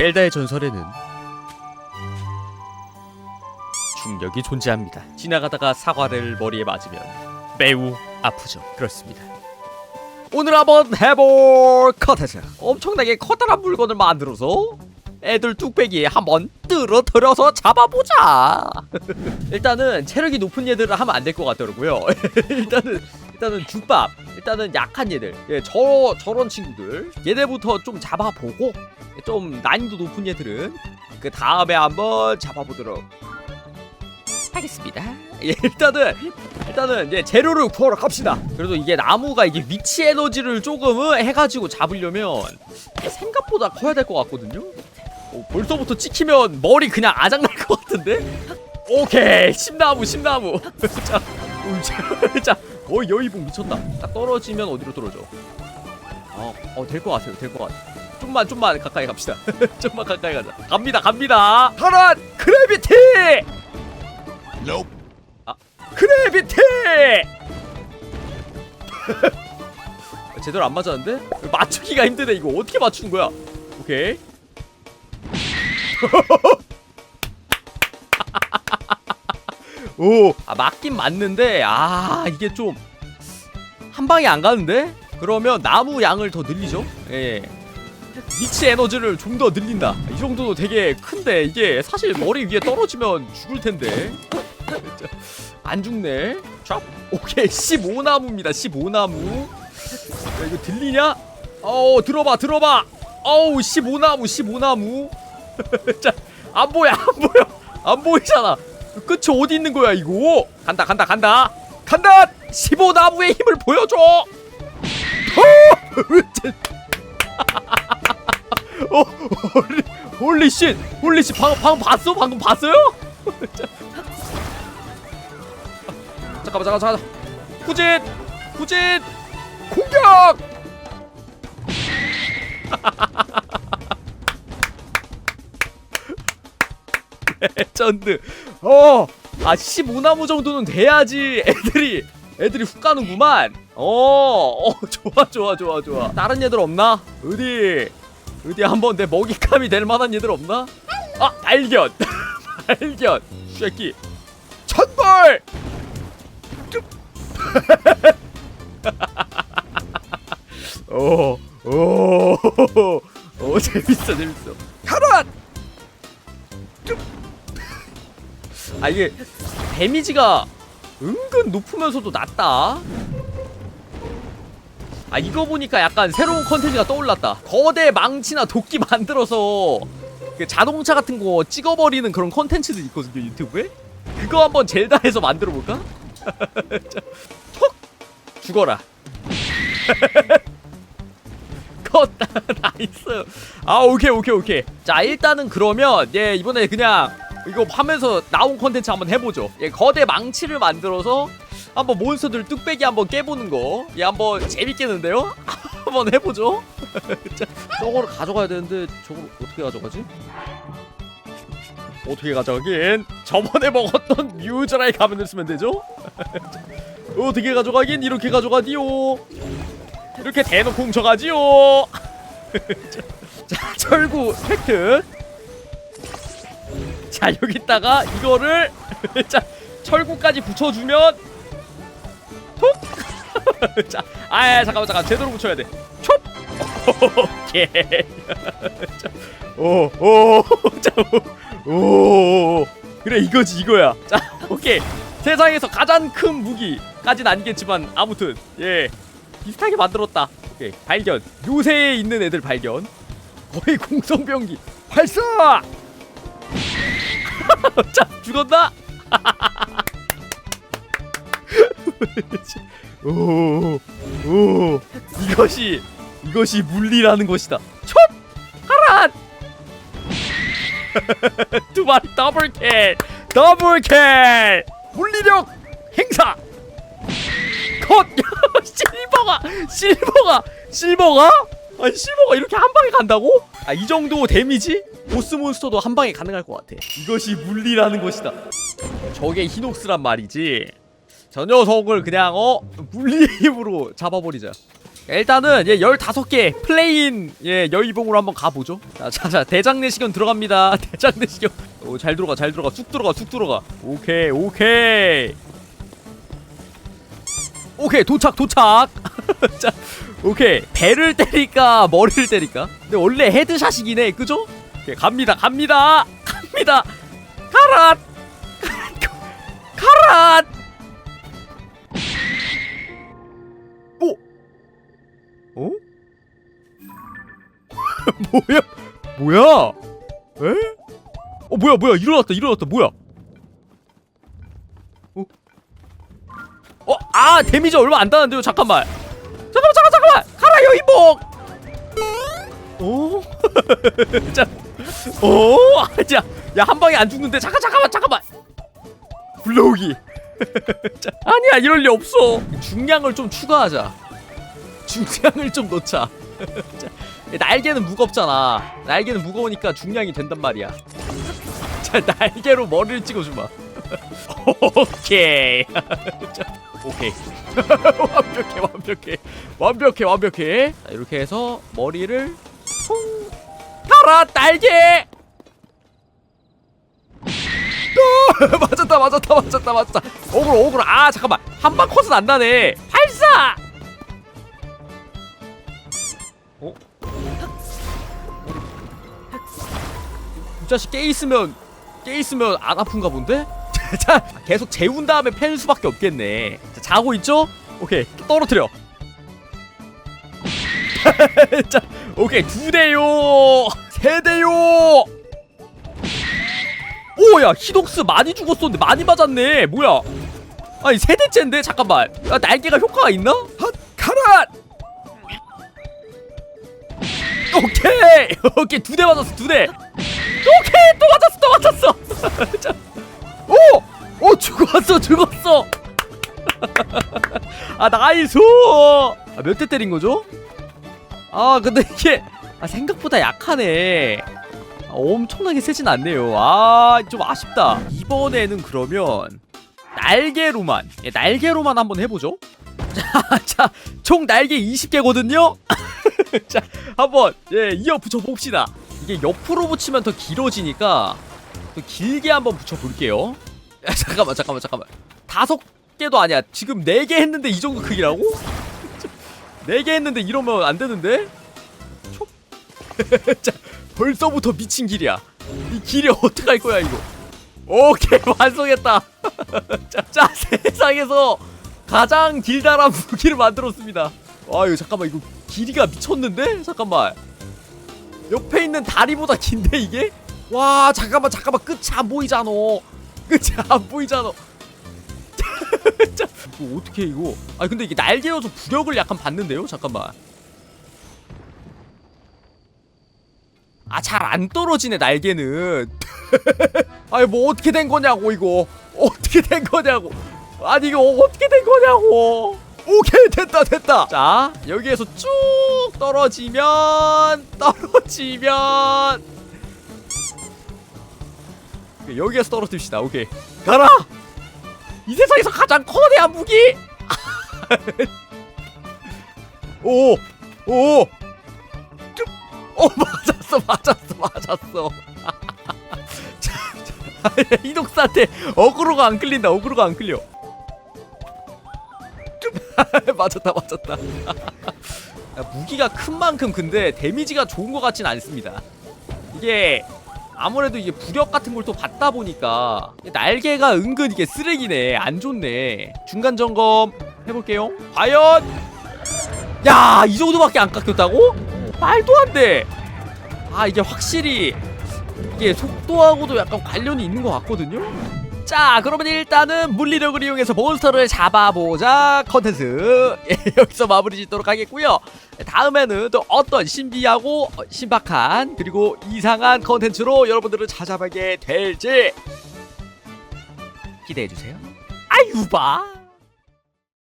젤다의 전설에는 중력이 존재합니다. 지나가다가 사과를 머리에 맞으면 매우 아프죠. 그렇습니다. 오늘 한번 해볼 컨텐츠 엄청나게 커다란 물건을 만들어서 애들 뚝배기에 한번 떨어뜨려서 잡아보자 일단은 체력이 높은 얘들을 하면 안 될 것 같더라고요 일단은 일단은 죽밥 일단은 약한 얘들 예, 저 저런 친구들 얘네부터 좀 잡아보고 좀 난이도 높은 얘들은 그 다음에 한번 잡아보도록 하겠습니다. 예, 일단은 일단은 이제 재료를 구하러 갑시다. 그래도 이게 나무가 이게 위치 에너지를 조금 해가지고 잡으려면 생각보다 커야 될 것 같거든요. 어, 벌써부터 찍히면 머리 그냥 아작날 것 같은데? 오케이 심나무 심나무 자, 음, 자, 자 거의 여의봉 미쳤다. 딱 떨어지면 어디로 떨어져? 어어될 것 같아요. 될 것 같아 좀만 좀만 가까이 갑시다. 좀만 가까이 가자. 갑니다 갑니다. 하란 크래비티! 아 크래비티! 제대로 안 맞았는데? 맞추기가 힘드네 이거. 어떻게 맞추는 거야? 오케이. 오, 아 맞긴 맞는데 아 이게 좀 한 방에 안 가는데? 그러면 나무 양을 더 늘리죠. 예. 위치 에너지를 좀 더 늘린다. 이 정도도 되게 큰데 이게 사실 머리 위에 떨어지면 죽을 텐데. 안 죽네. 쫙. 오케이 15나무입니다. 15나무. 야, 이거 들리냐? 어 들어봐 들어봐. 어우 15나무 15나무. 자, 안 보여 안 보여 안 보이잖아. 끝이 어디 있는 거야 이거? 간다 간다 간다 간다. 15나무의 힘을 보여줘. 어! 쟤- 어, 홀리, 홀리 쉣, 홀리 쉣, 방금 방금 봤어? 방금 봤어요? 자. 잠깐만, 잠깐, 잠깐. 후진, 후진, 공격! 레전드. 어, 아 15나무 정도는 돼야지 애들이 애들이 훅 가는구만. 어, 어 좋아 좋아 좋아 좋아. 다른 얘들 없나? 어디 어디 한번 내 먹잇감이 될 만한 얘들 없나? 아 발견 발견 쉐키 천벌. 오, 오, 오, 재밌어, 재밌어. 가라! 아 이게 데미지가 은근 높으면서도 낮다. 아 이거 보니까 약간 새로운 컨텐츠가 떠올랐다. 거대 망치나 도끼 만들어서 그 자동차 같은 거 찍어버리는 그런 컨텐츠도 있거든요 유튜브에. 그거 한번 젤다에서 만들어 볼까? 톡 죽어라. 컷 나이스. 아 오케이 오케이 오케이. 자 일단은 그러면 예 이번에 그냥 이거 하면서 나온 컨텐츠 한번 해보죠. 예, 거대 망치를 만들어서 한번 몬스터들 뚝배기 한번 깨보는 거. 예, 한번 재밌겠는데요? 한번 해보죠. 자, 저거를 가져가야 되는데 저걸 어떻게 가져가지? 어떻게 가져가긴? 저번에 먹었던 뮤즈라의 가면을 쓰면 되죠? 어떻게 가져가긴? 이렇게 가져가디요. 이렇게 대놓고 훔쳐가지요. 자, 자, 철구 팩트. 자 여기다가 이거를 자 철구까지 붙여주면 톡! 자, 아 잠깐만 잠깐 제대로 붙여야 돼. 촉! 오케이. 자, 오, 오, 자, 오, 오, 그래 이거지 이거야. 자, 오케이. 세상에서 가장 큰 무기까진 아니겠지만 아무튼 예 비슷하게 만들었다. 오케이 발견. 요새에 있는 애들 발견. 거의 공성병기 발사! 자 죽었나? 오, 오, 이것이 이것이 물리라는 것이다. 촛! 하란! 두 마리 더블 킬, 더블 킬, 물리력 행사. 컷! 실버가, 실버가, 실버가? 아니 실버가 이렇게 한 방에 간다고? 아 이 정도 데미지? 보스 몬스터도 한 방에 가능할 것 같아. 이것이 물리라는 것이다. 저게 히녹스란 말이지. 저 녀석을 그냥 어 물리의 힘으로 잡아버리자. 일단은 예 15개 플레인 예 여의봉으로 한번 가보죠 자, 자, 자 대장 내시경 들어갑니다 대장 내시경 오잘 들어가 잘 들어가 쑥 들어가 쑥 들어가 오케이 오케이 오케이 도착 도착 자 오케이 배를 때릴까 머리를 때릴까 근데 원래 헤드샷이긴 해 그죠? 오케이 갑니다 갑니다 갑니다. 가라 가라 오! 어? 뭐야? 뭐야? 에? 어 뭐야 뭐야? 일어났다 일어났다. 뭐야? 어? 어? 아 데미지 얼마 안 따는데요? 잠깐만. 잠깐만 잠깐 잠깐만! 가라요 이복! 오? 자, 오? 자, 야한 방에 안 죽는데. 잠깐 잠깐만 잠깐만. 블로우기 자, 아니야 이럴 리 없어. 중량을 좀 추가하자. 중량을 좀 넣자. 자, 날개는 무겁잖아. 날개는 무거우니까 중량이 된단 말이야. 자 날개로 머리를 찍어주마. 오케이. 자, 오케이. 완벽해 완벽해. 완벽해 완벽해. 자, 이렇게 해서 머리를 통 가라 날개 아, 맞았다 맞았다 맞았다 맞았다. 오그로 오그로 아 잠깐만. 한 방 컷은 안 나네. 발사! 어? 이 자식 깨 있으면 깨 있으면 안 아픈가 본데? 자 계속 재운 다음에 팬 수밖에 없겠네. 자, 자고 있죠? 오케이. 떨어뜨려. 자 오케이. 두 대요 세 대요! 오야 히독스 많이 죽었었는데 많이 맞았네. 뭐야? 아니 세 대째인데? 잠깐만. 아, 날개가 효과가 있나? 핫 카라 오케이! 오케이 두 대 맞았어 두대. 오케이 또 맞았어 또 맞았어. 자, 오! 오 죽었어 죽었어. 아 나이스! 아, 몇 대 때린 거죠? 아 근데 이게 아, 생각보다 약하네. 아, 엄청나게 세진 않네요. 아 좀 아쉽다. 이번에는 그러면 날개로만 예, 날개로만 한번 해보죠. 자자총 날개 20개거든요. 자 한번 예 이어 붙여 봅시다. 이게 옆으로 붙이면 더 길어지니까 또 길게 한번 붙여 볼게요. 야, 잠깐만 잠깐만 잠깐만. 다섯 개도 아니야. 지금 네 개 했는데 이 정도 크기라고? 네 개 했는데 이러면 안 되는데? 촉. 자 벌써부터 미친 길이야. 이 길이 어떡할 거야 이거? 오케이 완성했다. 자, 자 세상에서 가장 길다란 무기를 만들었습니다. 와 이거 잠깐만 이거 길이가 미쳤는데? 잠깐만. 옆에 있는 다리보다 긴데 이게? 와 잠깐만 잠깐만. 끝이 안 보이잖아. 끝이 안 보이잖아. 자, 이거 어떻게 이거? 아 근데 이게 날개여서 부력을 약간 받는데요? 잠깐만 아 잘 안 떨어지네 날개는. 아니 뭐 어떻게 된 거냐고 이거. 어떻게 된 거냐고. 아니 이거 어떻게 된 거냐고. 오케이 됐다 됐다. 자 여기에서 쭉 떨어지면 떨어지면. 여기에서 떨어집시다. 오케이. 가라! 이 세상에서 가장 거대한 무기! 오 오. 오 맞았어 맞았어 맞았어. 이독사한테 어그로가 안 끌린다 어그로가 안 끌려. 맞았다 맞았다. 야, 무기가 큰 만큼 근데 데미지가 좋은 것 같진 않습니다. 이게 아무래도 이게 부력 같은 걸 또 받다 보니까 날개가 은근 이게 쓰레기네 안 좋네. 중간 점검 해볼게요. 과연! 야 이 정도밖에 안 깎였다고? 말도 안돼 아 이게 확실히 이게 속도하고도 약간 관련이 있는 것 같거든요. 자 그러면 일단은 물리력을 이용해서 몬스터를 잡아보자 컨텐츠. 예, 여기서 마무리 짓도록 하겠고요. 다음에는 또 어떤 신비하고 어, 신박한 그리고 이상한 컨텐츠로 여러분들을 찾아뵙게 될지 기대해주세요. 아유바